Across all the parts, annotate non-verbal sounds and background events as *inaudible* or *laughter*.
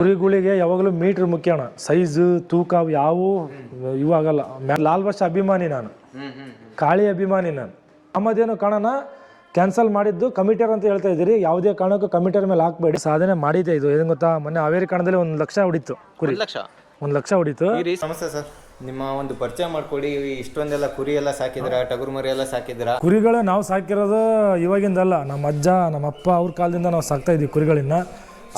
ಕುರಿಗಳಿಗೆ ಯಾವಾಗಲೂ ಮೀಟ್ರ್ ಮುಖ್ಯ ಸೈಜ್ ತೂಕ ಯಾವ ಇವಾಗಲ್ಲ ಮ್ಯಾ- ಲಾಲ್ ಬಾಷ್ ಅಭಿಮಾನಿ ನಾನು. ಕಾಳಿ ಅಭಿಮಾನಿ ನಾನು. ನಮ್ಮದೇನು ಕಾಣೋಣ? ಕ್ಯಾನ್ಸಲ್ ಮಾಡಿದ್ದು ಕಮಿಟರ್ ಅಂತ ಹೇಳ್ತಾ ಇದ್ದೀರಿ. ಯಾವುದೇ ಕಾರಣಕ್ಕೂ ಕಮಿಟರ್ ಮೇಲೆ ಹಾಕ್ಬೇಡಿ. ಸಾಧನೆ ಮಾಡಿದೆ ಇದು. ಏನು ಗೊತ್ತಾ? ಮೊನ್ನೆ ಹಾವೇರಿ ಕಾಣದಲ್ಲಿ ಒಂದು ಲಕ್ಷ ಹೊಡಿತು ಕುರಿ. ಒಂದ್ ಲಕ್ಷ? ಒಂದು ಲಕ್ಷ ಹೊಡಿತು. ನಮಸ್ತೆ ಸರ್. ನಿಮ್ಮ ಒಂದು ಪರಿಚಯ ಮಾಡ್ಕೊಡಿ. ಇಷ್ಟೊಂದೆಲ್ಲ ಕುರಿ ಎಲ್ಲ ಸಾಕಿದ್ರ? ಟಗರು ಮರಿ ಎಲ್ಲ ಸಾಕಿದ್ರ? ಕುರಿಗಳ ನಾವು ಸಾಕಿರೋದು ಇವಾಗಿಂದಲ್ಲ. ನಮ್ಮ ಅಜ್ಜ ನಮ್ಮ ಅಪ್ಪ ಅವ್ರ ಕಾಲದಿಂದ ನಾವು ಸಾಕ್ತಾ ಇದೀವಿ ಕುರಿಗಳನ್ನ.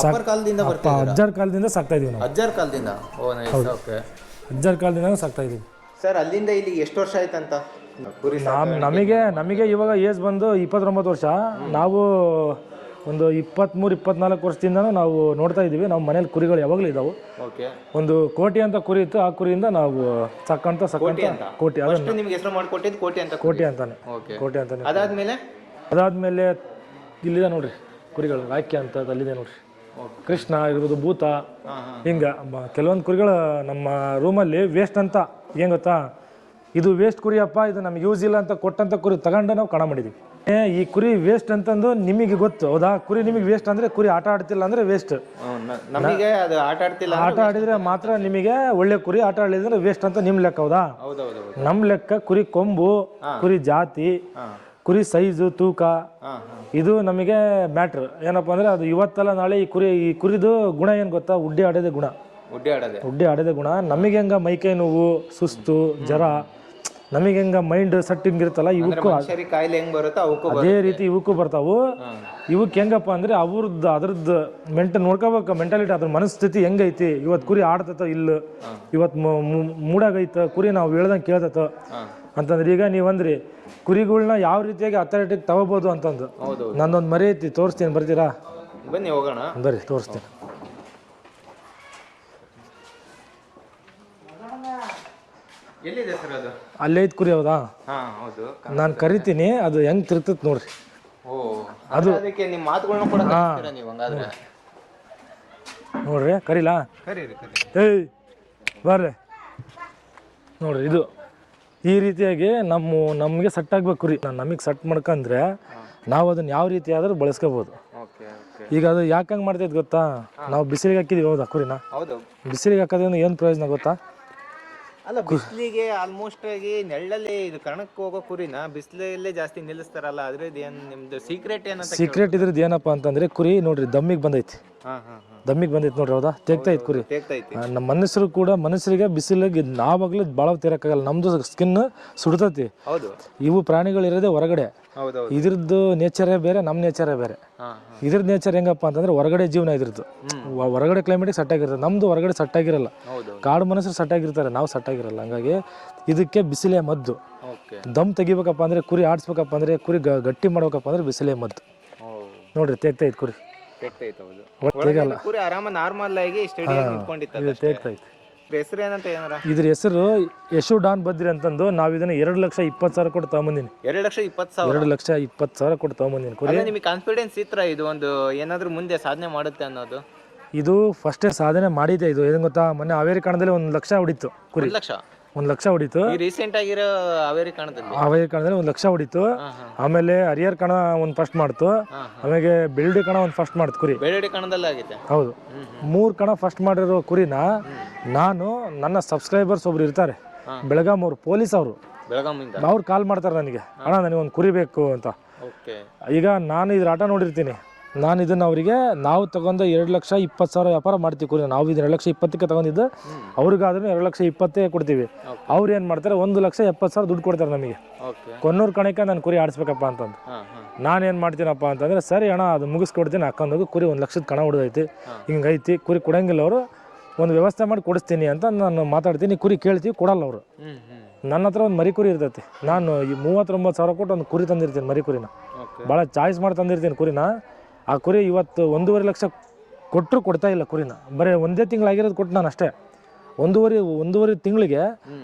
ಅಪ್ಪರ್ ಕಾಲದಿಂದ ಅಪ್ಪ ಬರ್ತಾ ಅಜ್ಜರ ಕಾಲದಿಂದ ಸಾಕ್ತಾ ಇದೀವಿ ನಾವು. ಅಜ್ಜರ್ ಕಾಲದಿಂದ? ಓ ನೈಸ್ ಓಕೆ ಅಜ್ಜರ ಕಾಲದಿಂದ ಸಾಕ್ತಾ ಇದೀವಿ. ಸರ್ ಅಲ್ಲಿಂದ ಇಲ್ಲಿ ಎಷ್ಟು ವರ್ಷ ಆಯ್ತಂತ? ಕುರಿ ನಮ್ ನಮಗೆ ನಮಗೆ ಇವಾಗ ಏಜ್ ಬಂದು ಇಪ್ಪತ್ತೊಂಬತ್ತು ವರ್ಷ. ನಾವು ಒಂದು ಇಪ್ಪತ್ತ್ಮೂರು ಇಪ್ಪತ್ನಾಲ್ಕು ವರ್ಷದಿಂದ ನಾವು ನೋಡ್ತಾ ಇದ್ದೀವಿ ನಮ್ಮ ಮನೇಲಿ ಕುರಿಗಳು ಯಾವಾಗಲೂ ಇದಾವೆ. ಓಕೆ ಒಂದು ಕೋಟಿ ಅಂತ ಕುರಿ ಇತ್ತು ಆ ಕುರಿಯಿಂದ ನಾವು ಸಾಕಂತ ಸಕ್ಕಂತ ಅಂತ? ಕೋಟಿ ಅದು ಫಸ್ಟ್ ನಿಮ್ಗೆ ಹೆಸರು ಮಾಡ್ಕೊಟ್ಟಿದ್ದು ಕೋಟಿ ಅಂತ ಕೋಟಿ ಅಂತಾನೆ. ಓಕೆ ಕೋಟಿ ಅಂತಾನೆ. ಅದಾದ್ಮೇಲೆ? ಅದಾದ್ಮೇಲೆ ಇಲ್ಲಿದೆ ನೋಡ್ರಿ ಕುರಿಗಳು ರಾಕಿ ಅಂತ ಅಲ್ಲಿದೆ ನೋಡ್ರಿ. ಕೃಷ್ಣ ಇರ್ಬೋದು ಭೂತ ಹಿಂಗ ಕೆಲವೊಂದು ಕುರಿಗಳು ನಮ್ಮ ರೂಮಲ್ಲಿ ವೇಸ್ಟ್ ಅಂತ ಏನು ಗೊತ್ತಾ? ಇದು ವೇಸ್ಟ್ ಕುರಿಯಪ್ಪ ಇದು ನಮ್ಗೆ ಯೂಸ್ ಇಲ್ಲ ಅಂತ ಕೊಟ್ಟಂತ ಕುರಿ ತಗೊಂಡು ನಾವು ಕಣ ಮಾಡಿದ್ವಿ. ಏ, ಈ ಕುರಿ ವೇಸ್ಟ್ ಅಂತಂದು ನಿಮಗೆ ಗೊತ್ತು. ಹೌದಾ? ಕುರಿ ನಿಮಗೆ ವೇಸ್ಟ್ ಅಂದ್ರೆ ಕುರಿ ಆಟ ಆಡ್ತಿಲ್ಲ ಅಂದ್ರೆ ವೇಸ್ಟ್ ನಮಗೆ ಅದು ಆಟ ಆಡ್ತಿಲ್ಲ ಆಟ ಆಡಿದ್ರೆ ಮಾತ್ರ ನಿಮಗೆ ಒಳ್ಳೆ ಕುರಿ ಆಟ ಆಡಿದ್ರೆ ವೇಸ್ಟ್ ಅಂತ ನಿಮ್ಮ ಲೆಕ್ಕ ಹೌದಾ? ನಮ್ ನಮ್ಮ ಲೆಕ್ಕ ಕುರಿ ಕೊಂಬು ಕುರಿ ಜಾತಿ ಕುರಿ ಸೈಜು ತೂಕ ಇದು ನಮಗೆ ಮ್ಯಾಟ್ರ್. ಏನಪ್ಪ ಅಂದ್ರೆ ಅದು ಇವತ್ತಲ್ಲ ನಾಳೆ ಈ ಕುರಿ ಈ ಕುರಿದು ಗುಣ ಏನು ಗೊತ್ತಾ? ಉಡ್ಡಿ ಆಡದೆ ಗುಣ. ಉಡ್ಡಿ ಆಡದೆ. ಉಡ್ಡಿ ಆಡೋದೇ ಗುಣ. ನಮಗೆ ಹೆಂಗ ಮೈಕೈ ನೋವು ಸುಸ್ತು ಜ್ವರ ನಮಗೆ ಹೆಂಗ ಮೈಂಡ್ ಸೆಟ್ಟಿಂಗ್ ಇರುತ್ತಲ್ಲ ಇವಕ್ಕೂ ಮನುಷ್ಯರಿಗೆ ಕಾಯಿಲೆ ಹೆಂಗ್ ಬರುತ್ತೋ ಅವಕ್ಕೂ ಅದೇ ರೀತಿ ಇವಕ್ಕೂ ಬರ್ತಾವು. ಇವಕ್ಕೆ ಹೆಂಗಪ್ಪ ಅಂದ್ರೆ ಅವ್ರದ್ದು ಅದ್ರದ್ದು ಮೆಂಟ ನೋಡ್ಕೋಬೇಕು ಮೆಂಟಾಲಿಟಿ ಅದ್ರ ಮನಸ್ಥಿತಿ ಹೆಂಗೈತಿ? ಇವತ್ತು ಕುರಿ ಆಡ್ತತ ಇಲ್ಲ? ಇವತ್ತು ಮೂಡಾಗೈತ ಕುರಿ ನಾವು ಹೇಳ್ದಂಗೆ ಕೇಳ್ತತ? ಅಂತಂದ್ರೆ ಈಗ ನೀವಂದ್ರಿ ಕುರಿಗಳನ್ನ ಯಾವ ರೀತಿಯಾಗಿ ಅಥಾರಿಟಿಗೆ ತಗೋಬೋದು ಅಂತಂದು. ಹೌದು ನಂದೊಂದು ಮರಿ ಐತಿ ತೋರಿಸ್ತೀನಿ ಬರ್ತೀರಾ? ಬನ್ನಿ ಹೋಗೋಣ. ಬರ್ರಿ ತೋರಿಸ್ತೀನಿ. ಎಲ್ಲಿದೆ ಸರ್ ಅದು? ಅಲ್ಲೇ ಐತ್ ಕುರಿ ಹೌದಾ? ಹಾ ಹೌದು. ನಾನು ಕರಿತೀನಿ ಅದು ಹೆಂಗ್ ತಿರ್ತತ್ ನೋಡ್ರಿ. ಓ ಅದು ಅದಕ್ಕೆ ನಿಮ್ಮ ಮಾತುಗಳನ್ನ ಕೂಡ ಕಲಿಸ್ತೀರಾ ನೀವು ಹಂಗಾದ್ರೆ? ನೋಡ್ರಿ ಕರಿಲಾ? ಕರೀರಿ ಕರೀರಿ. ಏಯ್ ಬರ್ರಿ. ನೋಡ್ರಿ ಇದು. ಈ ರೀತಿಯಾಗಿ ನಮ್ಮ ನಮಗೆ ಸೆಟ್ ಆಗಬೇಕು ರೀ. ನಾನು ನಮಗೆ ಸೆಟ್ ಮಾಡ್ಕಂದ್ರೆ ನಾವು ಅದನ್ನ ಯಾವ ರೀತಿ ಆದ್ರೂ ಬಳಸ್ಕೋಬೋದು. ಈಗ ಅದು ಯಾಕಂಗೆ ಮಾಡ್ತೈತೆ ಗೊತ್ತಾ? ನಾವು ಬಿಸಿಲಿಗೆ ಹಾಕಿದೀವಿ ಹೌದಾ ಕುರಿನ? ಬಿಸಿಲಿಗೆ ಹಾಕೋದ್ರಿಂದ ಏನು ಪ್ರಯೋಜನ ಗೊತ್ತಾ? ಅಲ್ಲ ಬಿಸಿಲಿಗೆ ಆಲ್ಮೋಸ್ಟ್ ಆಗಿ ನೆಳ್ಳಲ್ಲಿ ಇದು ಕಣಕ್ಕೆ ಹೋಗೋ ಕುರಿನ ಬಿಸಿಲಲ್ಲೇ ಜಾಸ್ತಿ ನಿಲ್ಲಿಸ್ತಾರಲ್ಲ ಅದ್ರದ್ದು ಏನ್ ನಿಮ್ದು ಸೀಕ್ರೆಟ್ ಏನಂತ ಸೀಕ್ರೆಟ್ ಇದ್ರದ್ದು ಏನಪ್ಪ ಅಂತಂದ್ರೆ ಕುರಿ ನೋಡ್ರಿ ದಮ್ಮಿಗೆ ಬಂದೈತಿ. ಹಾ ಹಾ ಹಾ. ದಮ್ಮಿಗೆ ಬಂದೈತಿ ನೋಡ್ರಿ ಹೌದಾ? ತೆಗ್ತಾ ಐತಿ ಕುರಿ. ತೇಗ್ತೈತಿ ಆ, ನಮ್ಮ ಮನುಷ್ಯರು ಕೂಡ ಮನುಷ್ಯರಿಗೆ ಬಿಸಿಲಿಗೆ ನಾವಾಗ್ಲೂ ಭಾಳ ತೀರಕ್ಕಾಗಲ್ಲ ನಮ್ದು ಸ್ಕಿನ್ ಸುಡ್ತೈತಿ. ಹೌದು. ಇವು ಪ್ರಾಣಿಗಳು ಇರೋದೇ ಹೊರಗಡೆ. ಇದ್ರದ್ದು ನೇಚರೇ ಬೇರೆ ನಮ್ಮ ನೇಚರೇ ಬೇರೆ. ಇದ್ರದ್ದು ಇದ್ರ ನೇಚರ್ ಹೆಂಗಪ್ಪ ಅಂತಂದ್ರೆ ಹೊರಗಡೆ ಜೀವನ ಇದ್ರದ್ದು. ಹೊರಗಡೆ ಕ್ಲೈಮೇಟಿಗೆ ಸೆಟ್ ಆಗಿರ್ತದೆ ನಮ್ದು ಹೊರಗಡೆ ಸೆಟ್ ಆಗಿರಲ್ಲ. ಕಾಡು ಮನುಷ್ಯರು ಸೆಟ್ ಆಗಿರ್ತಾರೆ ನಾವು ಸೆಟ್ ಆಗಿರಲ್ಲ. ಹಂಗಾಗಿ ಇದಕ್ಕೆ ಬಿಸಿಲೇ ಮದ್ದು. ದಮ್ ತೆಗಿಬೇಕಪ್ಪ ಅಂದ್ರೆ ಕುರಿ ಆಡಿಸ್ಬೇಕಪ್ಪ ಅಂದ್ರೆ ಕುರಿ ಗಟ್ಟಿ ಮಾಡ್ಬೇಕಪ್ಪ ಅಂದ್ರೆ ಬಿಸಿಲೇ ಮದ್ದು. ನೋಡ್ರಿ ತೆಗ್ತಾ ಇತ್ತು ಕುರಿ. ತೆಗ್ತಾ ಇತ್ತು ಕುರಿ ಆರಾಮ ನಾರ್ಮಲ್ ಆಗಿ ತೆಗ್ತಾ ಐತಿ ಹೆಸರು ಏನಂತ ಏನಾರ? ಇದ್ರ ಹೆಸರು ಯಶು ಡಾನ್ ಬದ್ರಿ ಅಂತಂದು ನಾವು ಇದನ್ನ ಎರಡು ಲಕ್ಷ ಇಪ್ಪತ್ತು ಸಾವಿರ ಕೊಟ್ಟು ತಗೊಂಬಂದಿನಿ. ಎರಡು ಲಕ್ಷ ಇಪ್ಪತ್ತು ಸಾವಿರ? ಎರಡು ಲಕ್ಷ ಇಪ್ಪತ್ತು ಸಾವಿರ ಕೊಟ್ಟು ತಗೊಂಬಂದಿನಿ ಕುರಿ. ನಿಮಗೆ ಕಾನ್ಫಿಡೆನ್ಸ್ ಇತ್ರ ಇದು ಒಂದು ಏನಾದ್ರೂ ಮುಂದೆ ಸಾಧನೆ ಮಾಡುತ್ತೆ ಅನ್ನೋದು? ಇದು ಫಸ್ಟೇ ಸಾಧನೆ ಮಾಡಿದೆ ಇದು. ಏನು ಗೊತ್ತಾ? ಮೊನ್ನೆ ಹಾವೇರಿ ಕಾಣದಲ್ಲಿ ಒಂದು ಲಕ್ಷ ಹೊಡಿತು ಕುರಿ. ಲಕ್ಷ? ಒಂದು ಲಕ್ಷ ಹೊಡಿತು. ಈ ರೀಸೆಂಟ್ ಆಗಿರೋ ಹಾವೇರಿ ಕಣದಲ್ಲಿ? ಕಾರಣದಲ್ಲಿ ಒಂದು ಲಕ್ಷ ಹೊಡಿತು. ಆಮೇಲೆ ಹರಿಯರ್ ಕಣ ಒಂದು ಫಸ್ಟ್ ಮಾಡ್ತು. ಆಮೇಲೆ ಬೆಳ್ಳಿ ಕಣ ಒಂದು ಫಸ್ಟ್ ಮಾಡ್ತು ಕುರಿ. ಬೆಳ್ಳಡಿ ಕಣದಲ್ಲಿ ಆಗಿದೆ ಹೌದು. ಮೂರು ಕಣ ಫಸ್ಟ್ ಮಾಡಿರೋ ಕುರಿನ ನಾನು ನನ್ನ ಸಬ್ಸ್ಕ್ರೈಬರ್ಸ್ ಒಬ್ರು ಇರ್ತಾರೆ. ಬೆಳಗಾಂ ಅವ್ರು ಪೊಲೀಸ್ ಅವರು. ಅವ್ರು ಕಾಲ್ ಮಾಡ್ತಾರೆ ನನಗೆ. ಅಣ್ಣ ನನಗೆ ಒಂದು ಕುರಿ ಬೇಕು ಅಂತ. ಓಕೆ. ಈಗ ನಾನು ಇದ್ರ ಆಟ ನೋಡಿರ್ತೀನಿ. ನಾನು ಇದನ್ನು ಅವರಿಗೆ ನಾವು ತಗೊಂಡು ಎರಡು ಲಕ್ಷ ಇಪ್ಪತ್ತು ಸಾವಿರ ವ್ಯಾಪಾರ ಮಾಡ್ತೀವಿ ಕುರಿ. ನಾವು ಇದು ಎರಡು ಲಕ್ಷ ಇಪ್ಪತ್ತಕ್ಕೆ ತಗೊಂಡಿದ್ದು ಅವ್ರಿಗಾದ್ರೂ ಎರಡು ಲಕ್ಷ ಇಪ್ಪತ್ತೇ ಕೊಡ್ತೀವಿ. ಅವ್ರು ಏನು ಮಾಡ್ತಾರೆ ಒಂದು ಲಕ್ಷ ಎಪ್ಪತ್ತು ಸಾವಿರ ದುಡ್ಡು ಕೊಡ್ತಾರೆ ನಮಗೆ. ಕೊನ್ನೂರು ಕಣಕ್ಕೆ ನಾನು ಕುರಿ ಆಡಿಸ್ಬೇಕಪ್ಪ ಅಂತಂದು. ನಾನು ಏನು ಮಾಡ್ತೀನಪ್ಪ ಅಂತಂದ್ರೆ ಸರಿ ಅಣ್ಣ ಅದು ಮುಗಿಸ್ಕೊಡ್ತೀನಿ ಹಾಕೊಂಡೋಗಿ ಕುರಿ ಒಂದು ಲಕ್ಷದ ಕಣ ಹೊಡೆದೈತಿ ಹಿಂಗೈತಿ ಕುರಿ ಕೊಡಂಗಿಲ್ಲ ಅವರು ಒಂದು ವ್ಯವಸ್ಥೆ ಮಾಡಿ ಕೊಡಿಸ್ತೀನಿ ಅಂತ ನಾನು ಮಾತಾಡ್ತೀನಿ ಕುರಿ ಕೇಳ್ತೀವಿ ಕೊಡಲ್ಲ ಅವರು. ನನ್ನ ಹತ್ರ ಒಂದು ಮರಿ ಕುರಿ ಇರ್ತೈತಿ. ನಾನು ಈ ಮೂವತ್ತೊಂಬತ್ತು ಸಾವಿರ ಕೊಟ್ಟು ಒಂದು ಕುರಿ ತಂದಿರ್ತೀನಿ ಮರಿ ಕುರಿನ. ಭಾಳ ಚಾಯ್ಸ್ ಮಾಡಿ ತಂದಿರ್ತೀನಿ ಕುರಿನ. ಆ ಕುರಿ ಇವತ್ತು ಒಂದೂವರೆ ಲಕ್ಷ ಕೊಟ್ಟರು ಕೊಡ್ತಾ ಇಲ್ಲ ಕುರಿನ. ಬರೀ ಒಂದೇ ತಿಂಗಳಾಗಿರೋದು ಕೊಟ್ಟು ನಾನು ಅಷ್ಟೇ. ಒಂದೂವರೆ ಒಂದೂವರೆ ತಿಂಗಳಿಗೆ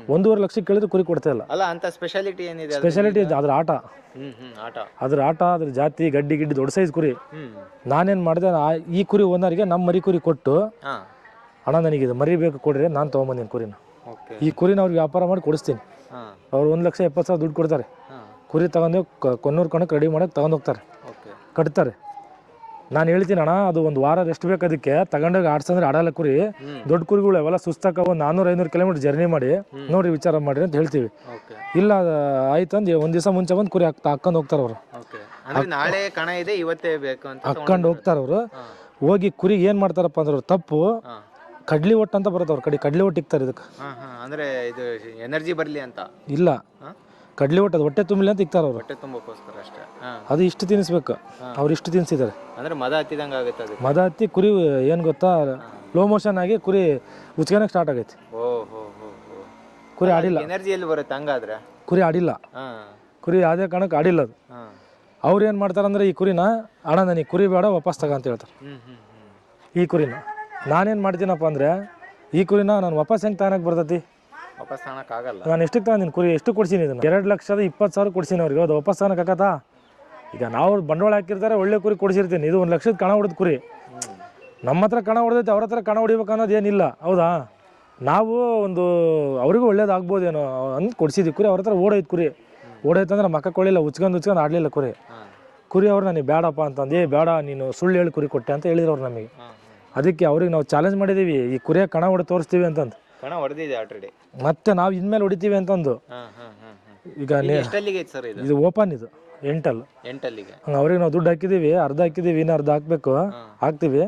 ಒಂದೂವರೆ ಲಕ್ಷ ಕೇಳಿದ್ರೆ ಕುರಿ ಕೊಡ್ತಾ ಇಲ್ಲ. ಅಲ್ಲ ಅಂತ ಸ್ಪೆಷಾಲಿಟಿ ಏನಿದೆ ಅದು? ಸ್ಪೆಷಾಲಿಟಿ ಅದ್ರ ಆಟ. ಹ್ಮ್ ಹ್ಮ್ ಆಟ. ಅದ್ರ ಆಟ ಅದ್ರ ಜಾತಿ ಗಡ್ಡಿ ಗಿಡ್ಡಿ ದೊಡ್ಡ ಸೈಜ್ ಕುರಿ. ಹ್ಮ್. ನಾನೇನು ಮಾಡಿದೆ ಈ ಕುರಿ ಓನರ್ಗೆ ನಮ್ಮ ಮರಿ ಕುರಿ ಕೊಟ್ಟು ಹಣ ಅಣ್ಣ ನನಗೆ ಇದು ಮರಿ ಬೇಕು ಕೊಡ್ರಿ ನಾನು ತೊಗೊಂಬಂದಿನಿ ಕುರಿನ. ಓಕೆ. ಈ ಕುರಿನ ಅವ್ರಿಗೆ ವ್ಯಾಪಾರ ಮಾಡಿ ಕೊಡಿಸ್ತೀನಿ. ಹಾ. ಅವ್ರು ಒಂದು ಲಕ್ಷ ಎಪ್ಪತ್ತು ಸಾವಿರ ದುಡ್ಡು ಕೊಡ್ತಾರೆ. ಹಾ. ಕುರಿ ತಗೊಂಡು ಕೊನ್ನೂರು ಕಣಕ್ಕೆ ರೆಡಿ ಮಾಡೋಕೆ ತಗೊಂಡು ಹೋಗ್ತಾರೆ. ಓಕೆ. ಕಟ್ತಾರೆ. ನಾನು ಹೇಳ್ತೀನಿ ಅಣ್ಣ ಅದು ಒಂದು ವಾರ ರೆಸ್ಟ್ ಬೇಕು ಅದಕ್ಕೆ. ತಗೊಂಡಾಗ ಆಡ್ಸಂದ್ರೆ ಆಡಲ್ಲ ಕುರಿ. ದೊಡ್ಡ ಕುರಿಗಳು ಅವೆಲ್ಲ ಸುಸ್ತಕ್ಕ ಒಂದು ನಾನ್ನೂರು ಐನೂರು ಕಿಲೋಮೀಟರ್ ಜರ್ನಿ ಮಾಡಿ ನೋಡಿ ವಿಚಾರ ಮಾಡಿ ಅಂತ ಹೇಳ್ತೀವಿ. ಇಲ್ಲ ಆಯ್ತಂದು ಒಂದು ದಿವಸ ಮುಂಚೆ ಬಂದು ಕುರಿ ಹಾಕ್ತಾ ಹಾಕೊಂಡು ಹೋಗ್ತಾರ ಅವ್ರು. ನಾಳೆ ಕಣ ಇದೆ ಇವತ್ತೇ ಬೇಕು ಅಂತ ಹಾಕೊಂಡು ಹೋಗ್ತಾರ. ಅವರು. ಹೋಗಿ ಕುರಿ ಏನ್ ಮಾಡ್ತಾರಪ್ಪ ಅಂದ್ರೆ ಅವ್ರು ತಪ್ಪು. ಕಡ್ಲಿ ಒಟ್ಟು ಅಂತ ಬರುತ್ತೆ ಅವ್ರ ಕಡೆ ಕಡ್ಲಿ ಒಟ್ಟು ಇಕ್ತಾರೆ ಇದಕ್ಕೆ. ಅಂದ್ರೆ ಇದು ಎನರ್ಜಿ ಬರಲಿ ಅಂತ? ಇಲ್ಲ. ಕಡ್ಲಿ ಹೊಟ್ಟೆ ಅದು ಹೊಟ್ಟೆ ತುಂಬಲಿ ಅಂತ ಇಕ್ತಾರೆ ಅವರು ಹೊಟ್ಟೆ ತುಂಬಕ್ಕೋಸ್ಕರ ಅಷ್ಟೇ. ಹಾಂ. ಅದು ಇಷ್ಟು ತಿನ್ನಿಸ್ಬೇಕು. ಅವ್ರು ಇಷ್ಟು ತಿನ್ಸಿದಾರೆ ಅಂದ್ರೆ ಮದ ಹತ್ತಿದಂಗೆ ಆಗುತ್ತೆ ಅದಕ್ಕೆ. ಮದ ಹತ್ತಿ ಕುರಿ ಏನು ಗೊತ್ತಾ? ಲೋ ಮೋಷನ್ ಆಗಿ ಕುರಿ ಉಚ್ಕೊಳಕ್ಕೆ ಸ್ಟಾರ್ಟ್ ಆಗೈತಿ. ಓ ಹೋ ಹೋ ಹೋ. ಕುರಿ ಆಡಿಲ್ಲ. ಎನರ್ಜಿ ಎಲ್ಲಿ ಬರುತ್ತೆ ಹಂಗಾದ್ರೆ? ಕುರಿ ಆಡಿಲ್ಲ. ಹಾಂ. ಕುರಿ ಯಾವುದೇ ಕಾರಣಕ್ಕೆ ಆಡಿಲ್ಲ ಅದು. ಹಾಂ. ಅವ್ರು ಏನು ಮಾಡ್ತಾರಂದ್ರೆ ಈ ಕುರಿನ ಅಣ್ಣ ನನಗೆ ಕುರಿ ಬೇಡ ವಾಪಸ್ ತಗ ಅಂತ ಹೇಳ್ತಾರೆ. ಈ ಕುರಿನ. ನಾನೇನು ಮಾಡ್ತೀನಪ್ಪ ಅಂದರೆ ಈ ಕುರಿನ ನಾನು ವಾಪಸ್ ಹೆಂಗೆ ತಾನಕ್ಕೆ ಬರ್ತೈತಿ? ವಾಪಸ್ ತಗೊಳಕ್ಕಾಗಲ್ಲ ನಾನು ಎಷ್ಟಕ್ಕೆ ತಗೊಂಡಿನಿ ಕುರಿ? ಎಷ್ಟು ಕೊಡ್ಸೀನಿ ಇದನ್ನು? ಎರಡು ಲಕ್ಷದ ಇಪ್ಪತ್ತು ಸಾವಿರ ಕೊಡ್ಸೀನಿ ಅವ್ರಿಗೆ. ಅದು ವಾಪಸ್ ಈಗ ನಾವು ಬಂಡವಾಳ ಹಾಕಿರ್ತಾರೆ ಒಳ್ಳೆ ಕುರಿ ಕೊಡಿಸಿರ್ತೀನಿ. ಇದು ಒಂದು ಲಕ್ಷದ ಕಣ ಹೊಡೆದ ಕುರಿ. ನಮ್ಮ ಹತ್ರ ಕಣ ಹೊಡೆದೈತೆ ಅವ್ರ ಹತ್ರ ಕಣ ಹೊಡಿಬೇಕು ಅನ್ನೋದು ಏನಿಲ್ಲ. ಹೌದಾ? ನಾವು ಒಂದು ಅವ್ರಿಗೂ ಒಳ್ಳೇದಾಗ್ಬೋದೇನೋ ಅಂತ ಕೊಡಿಸಿದ್ವಿ ಕುರಿ. ಅವ್ರ ಹತ್ರ ಓಡೋಯ್ತು ಕುರಿ. ಓಡೋಯ್ತು ಅಂದ್ರೆ ಮಕ್ಕ ಕೊಳ್ಳಿಲ್ಲ ಉಚ್ಕೊಂಡು ಉಚ್ಕೊಂಡು ಆಡಲಿಲ್ಲ ಕುರಿ. ಕುರಿ ಅವ್ರು ನನಗೆ ಬೇಡಪ್ಪ ಅಂತಂದು ಏ ಬೇಡ ನೀನು ಸುಳ್ಳು ಹೇಳಿ ಕುರಿ ಕೊಟ್ಟೆ ಅಂತ ಹೇಳಿದ್ರು ಅವ್ರು ನಮಗೆ. ಅದಕ್ಕೆ ಅವ್ರಿಗೆ ನಾವು ಚಾಲೆಂಜ್ ಮಾಡಿದ್ದೀವಿ ಈ ಕುರಿಯ ಕಣ ಹೊಡೆ ತೋರಿಸ್ತೀವಿ ಅಂತಂದು. ಕಣ ಹೊಡೆದಿದೆ ಆಲ್ರೆಡಿ ಮತ್ತೆ ನಾವು ಇನ್ಮೇಲೆ ಹೊಡಿತೀವಿ ಅಂತಂದು ಒಂದು. ಈಗ ನೇ- ಎಷ್ಟಲ್ಲಿಗೆ ಐತೆ ಸರ್ ಇದು? ಇದು ಓಪನ್ ಇದು ಎಂಟಲ್ ಎಂಟಲ್ಲಿಗೆ. ಹಂಗೆ ಅವ್ರಿಗೆ ನಾವು ದುಡ್ಡು ಹಾಕಿದ್ದೀವಿ ಅರ್ಧ ಹಾಕಿದ್ದೀವಿ ಇನ್ನು ಅರ್ಧ ಹಾಕ್ಬೇಕು. ಹಾಕ್ತೀವಿ.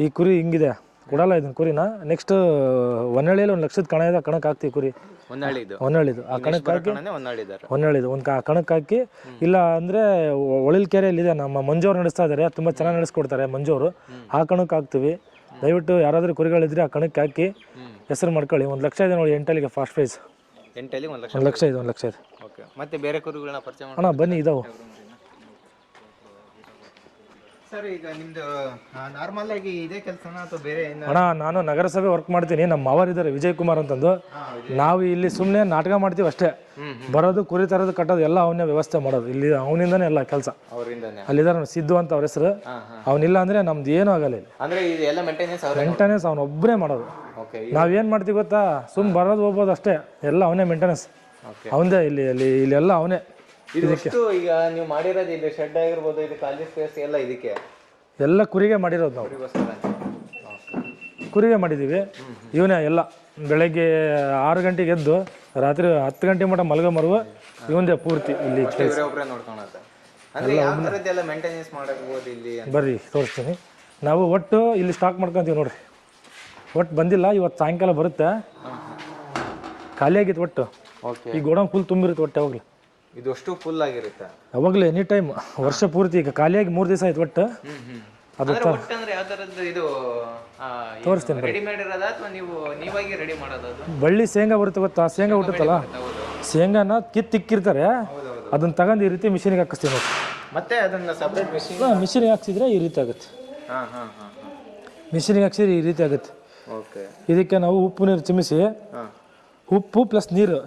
ಈ ಕುರಿ ಹಿಂಗಿದೆ. ಕೊಡಲ್ಲ ಇದನ್ನ ಕುರಿನ. ನೆಕ್ಸ್ಟ್ ಹೊನ್ನಳ್ಳಿಯಲ್ಲಿ ಒಂದು ಲಕ್ಷದ ಕಣ ಇದೆ ಕಣಕ್ಕೆ ಹಾಕ್ತೀವಿ ಕುರಿ. ಹೊನ್ನಳ್ಳಿದು. ಹೊನ್ನಳ್ಳಿದು. ಆ ಕಣಕ್ಕೆ ಹಾಕಿ ಕಣನೇ ಹೊನ್ನಳ್ಳಿದಾರೆ. ಹೊನ್ನಳ್ಳಿದು. ಒಂದು ಕಣಕ್ಕೆ ಹಾಕಿ ಇಲ್ಲ ಅಂದರೆ ಒಳಿಲ್ ಕೆರೆಯಲ್ಲಿದೆ ನಮ್ಮ ಮಂಜು ಅವ್ರು ನಡೆಸ್ತಾ ಇದ್ದಾರೆ ತುಂಬ ಚೆನ್ನಾಗಿ ನಡೆಸ್ಕೊಡ್ತಾರೆ ಮಂಜು ಅವರು ಆ ಕಣಕ್ಕೆ ಹಾಕ್ತೀವಿ. ದಯವಿಟ್ಟು ಯಾರಾದರೂ ಕುರಿಗಳಿದ್ರೆ ಆ ಕಣಕ್ಕೆ ಹಾಕಿ ಹೆಸರು ಮಾಡ್ಕೊಳ್ಳಿ ಒಂದು ಲಕ್ಷ ಇದೆ ನೋಡಿ ಎಂಟಲ್ಲಿಗೆ ಫಾಸ್ಟ್ ಪ್ರೈಸ್ ಎಂಟಲ್ಲಿ ಒಂದು ಲಕ್ಷ ಒಂದು ಲಕ್ಷ ಇದೆ ಒಂದು ಲಕ್ಷ ಇದೆ. ಓಕೆ ಮತ್ತೆ ಬೇರೆ ಕುರಿಗಳನ್ನ ಪರಿಚಯ ಮಾಡಿ ಅಣ್ಣ ಬನ್ನಿ ಇದಾವೆ. ಸರ್ ಈಗ ನಿಮ್ದು ನಾರ್ಮಲ್ ಆಗಿ ಇದೇ ಕೆಲಸನ ಅಥವಾ ಬೇರೆ ಏನು ಅಣ್ಣ ನಾನು ನಗರಸಭೆ ವರ್ಕ್ ಮಾಡ್ತೀನಿ ನಮ್ಮ ಮಾವರಿದ್ದಾರೆ ವಿಜಯ್ ಕುಮಾರ್ ಅಂತಂದು. ನಾವು ಇಲ್ಲಿ ಸುಮ್ಮನೆ ನಾಟಕ ಮಾಡ್ತೀವಿ ಅಷ್ಟೇ. ಬರೋದು ಕುರಿ ತರೋದು ಕಟ್ಟೋದು ಎಲ್ಲ ಅವನೇ ವ್ಯವಸ್ಥೆ ಮಾಡೋದು. ಇಲ್ಲಿ ಅವನಿಂದನೇ ಎಲ್ಲ ಕೆಲಸ. ಅವರಿಂದನೇ. ಅಲ್ಲಿದ್ದಾರೆ ಸಿದ್ದು ಅಂತ ಅವ್ರ ಹೆಸರು. ಅವನಿಲ್ಲ ಅಂದ್ರೆ ನಮ್ದು ಏನೂ ಆಗಲ್ಲ ಇಲ್ಲಿ. ಅಂದ್ರೆ ಇದೆಲ್ಲ ಮೇಂಟೆನೆನ್ಸ್ ಅವ್ರೆ ಮೇಂಟೆನೆನ್ಸ್ ಅವನೊಬ್ಬರೇ ಮಾಡೋದು. ನಾವೇನು ಮಾಡ್ತೀವಿ ಗೊತ್ತಾ? ಸುಮ್ ಬರೋದು ಹೋಗ್ಬೋದು ಅಷ್ಟೇ. ಎಲ್ಲ ಅವನೇ ಮೇಂಟೆನೆನ್ಸ್ ಅವನದೇ ಇಲ್ಲಿ ಇಲ್ಲಿ ಇಲ್ಲೆಲ್ಲ ಅವನೇ. ಇದಕ್ಕೆ. ಈಗ ನೀವು ಮಾಡಿರೋದು ಇಲ್ಲಿ ಶೆಡ್ ಆಗಿರ್ಬೋದು ಇದು ಖಾಲಿ ಸ್ಪೇಸ್ ಎಲ್ಲ ಇದಕ್ಕೆ? ಎಲ್ಲ ಕುರಿಗೆ ಮಾಡಿರೋದು ನಾವು. ಕುರಿಗೆ ಮಾಡಿದ್ದೀವಿ ಇವನೇ ಎಲ್ಲ. ಬೆಳಗ್ಗೆ ಆರು ಗಂಟೆಗೆ ಎದ್ದು ರಾತ್ರಿ ಹತ್ತು ಗಂಟೆ ಮಟ್ಟ ಮಲಗ ಮರುವ ಇವಂದೇ ಪೂರ್ತಿ ಇಲ್ಲಿ ಬರ್ರಿ ತೋರಿಸ್ತೀನಿ. ನಾವು ಒಟ್ಟು ಇಲ್ಲಿ ಸ್ಟಾಕ್ ಮಾಡ್ಕೊಂತೀವಿ ನೋಡ್ರಿ. ಒಟ್ಟು ಬಂದಿಲ್ಲ ಇವತ್ತು ಸಾಯಂಕಾಲ ಬರುತ್ತೆ. ಖಾಲಿ ಆಗಿತ್ತು ಒಟ್ಟು. ಓಕೆ ಈ ಗೋಡೌನ್ ಫುಲ್ ತುಂಬಿರುತ್ತೆ ಒಟ್ಟು ಯಾವಾಗಲೂ ಇದು ಅಷ್ಟು ಫುಲ್ ಆಗಿರುತ್ತೆ. ಯಾವಾಗಲೂ ಎನಿ ಟೈಮ್ ವರ್ಷ ಪೂರ್ತಿ ಈಗ ಖಾಲಿಯಾಗಿ ಮೂರು ದಿವಸ ಆಯ್ತು ಒಟ್ಟು. ಅದು ಅಂದ್ರೆ ಒಟ್ಟು ಅಂದ್ರೆ ಯಾವ ಥರದ್ದು ಇದು ತೋರಿಸ್ತೀನಿ ರೆಡಿಮೇಡ್ ಇರೋದಾ ಅಥವಾ ನೀವು ನೀವಾಗಿ ರೆಡಿ ಮಾಡೋದು ಅದು? ಬಳ್ಳಿ ಶೇಂಗಾ ಬರುತ್ತೆ ಗೊತ್ತಾ? ಶೇಂಗಾ ಹುಟ್ಟುತ್ತಲ್ಲ? ಶೇಂಗಾನ ಕಿತ್ತಿಕ್ಕಿರ್ತಾರೆ ಅದನ್ನ ತಗೊಂಡು ಈ ರೀತಿ ಮಿಷಿನ್ಗೆ ಹಾಕಿಸ್ತೀವಿ ನೋಡಿ. ಮತ್ತೆ ಅದನ್ನ ಸಪ್ರೇಟ್ ಮಿಷಿನ್ ಮಿಷಿನಿಗೆ ಹಾಕ್ಸಿದ್ರೆ ಈ ರೀತಿ ಆಗುತ್ತೆ. ಹಾ ಹಾ ಹಾ ಮಿಷಿನಿಗೆ ಹಾಕ್ಸಿದ್ರೆ ಈ ರೀತಿ ಆಗುತ್ತೆ. ಇದಕ್ಕೆ ನಾವು ಉಪ್ಪು ನೀರು ಚಿಮಿಸಿ ಉಪ್ಪು ಪ್ಲಸ್ ನೀರು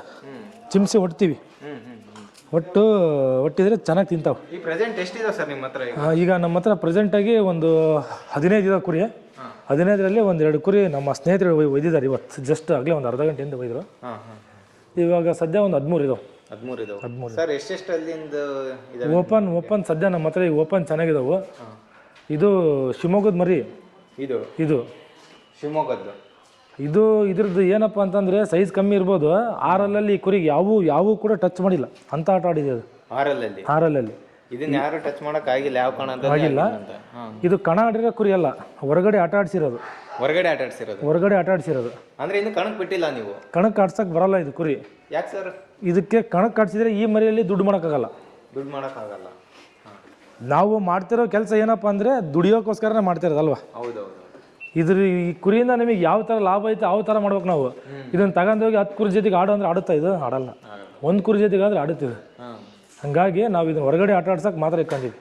ಚಿಮಿಸಿ ಒಡ್ತೀವಿ. ಒಟ್ಟು ಒಟ್ಟಿದ್ರೆ ಚೆನ್ನಾಗಿ ತಿಂತಾವೆ. ಈ ಪ್ರೆಸೆಂಟ್ ಎಷ್ಟಿದೆ ಸರ್ ನಿಮ್ಮ ಹತ್ರ ಈಗ? ಈಗ ನಮ್ಮ ಹತ್ರ ಪ್ರೆಸೆಂಟಾಗಿ ಒಂದು ಹದಿನೈದು ಇದಾವೆ ಕುರಿ. ಹದಿನೈದರಲ್ಲಿ ಒಂದು ಎರಡು ಕುರಿ ನಮ್ಮ ಸ್ನೇಹಿತರು ಒಯ್- ಒಯ್ದಿದ್ದಾರೆ ಇವತ್ತು. ಜಸ್ಟ್ ಆಗಲೇ ಒಂದು ಅರ್ಧ ಗಂಟೆಯಿಂದ ಒಯ್ದರು. ಹಾ ಹಾ ಇವಾಗ ಸದ್ಯ ಒಂದು ಹದಿಮೂರು ಇದಾವೆ. ಹದಿಮೂರು ಇದಾವೆ. ಸರ್ ಎಷ್ಟೆಷ್ಟು ಅಲ್ಲಿಂದ ಇದೆ ಓಪನ್ ಓಪನ್ ಸದ್ಯ ನಮ್ಮ ಹತ್ರ ಈಗ ಓಪನ್ ಚೆನ್ನಾಗಿದಾವೆ. ಇದು ಶಿವಮೊಗ್ಗದ ಮರಿ. ಇದು? ಇದು. ಶಿವಮೊಗ್ಗದ್ದು. ಇದು ಇದ್ರದ್ದು ಏನಪ್ಪ ಅಂತಂದರೆ ಸೈಜ್ ಕಮ್ಮಿ ಇರ್ಬೋದು. ಆರಲ್ಲಲ್ಲಿ ಈ ಕುರಿಗೆ ಯಾವೂ ಯಾವೂ ಕೂಡ ಟಚ್ ಮಾಡಿಲ್ಲ. ಅಂತ ಆಟ ಆಡಿದೆ ಅದು. ಆರಲ್ಲಲ್ಲಿ? ಆರಲ್ಲಲ್ಲಿ. ಇದನ್ನ ಯಾರು ಟಚ್ ಮಾಡಕ್ ಆಗಿಲ್ಲ ಯಾವ ಕಣ ಅಂತ ಆಗಿಲ್ಲ. ಇದು ಕಣ ಆಡಿರೋ ಕುರಿ ಅಲ್ಲ ಹೊರಗಡೆ ಆಟ ಆಡಿಸಿರೋದು. ಹೊರಗಡೆ ಆಟ ಆಡ್ಸಿರೋದು? ಹೊರಗಡೆ ಆಟ ಆಡಿಸಿರೋದು. ಅಂದ್ರೆ ಇನ್ನು ಕಣಕ್ ಬಿಟ್ಟಿಲ್ಲ ನೀವು? ಕಣಕ್ಕೆ ಆಡ್ಸಕ್ಕೆ ಬರಲ್ಲ ಇದು ಕುರಿ. ಯಾಕೆ ಸರ್ ಇದಕ್ಕೆ ಕಣಕ್ಕೆ ಆಡಿಸಿದ್ರೆ ಈ ಮರಿಯಲ್ಲಿ ದುಡ್ಡು ಮಾಡೋಕ್ಕಾಗಲ್ಲ. ದುಡ್ಡು ಮಾಡಕ್ ಆಗಲ್ಲ ನಾವು ಮಾಡ್ತಿರೋ ಕೆಲಸ ಏನಪ್ಪ ಅಂದರೆ ದುಡಿಯೋಕ್ಕೋಸ್ಕರನೇ ಮಾಡ್ತಿರೋದಲ್ವಾ? ಹೌದೌದು. ಇದ್ರ ಈ ಕುರಿಯಿಂದ ನಿಮಗೆ ಯಾವ ಥರ ಲಾಭ ಐತೆ ಯಾವ ಥರ ಮಾಡ್ಬೇಕು ನಾವು. ಇದನ್ನ ತಗೊಂಡೋಗಿ ಹತ್ತು ಕುರಿ ಜೊತೆಗೆ ಆಡೋ ಅಂದ್ರೆ ಆಡುತ್ತಾ ಇದು? ಆಡಲ್ಲ. ಒಂದು ಕುರಿ ಜೊತೆಗೆ ಆದರೆ ಆಡುತ್ತಿದೆ ಹಂಗಾಗಿ ನಾವು ಇದನ್ನ ಹೊರಗಡೆ ಆಟ ಆಡ್ಸಕ್ಕೆ ಮಾತ್ರ ಇಟ್ಕೊಂಡಿವಿ.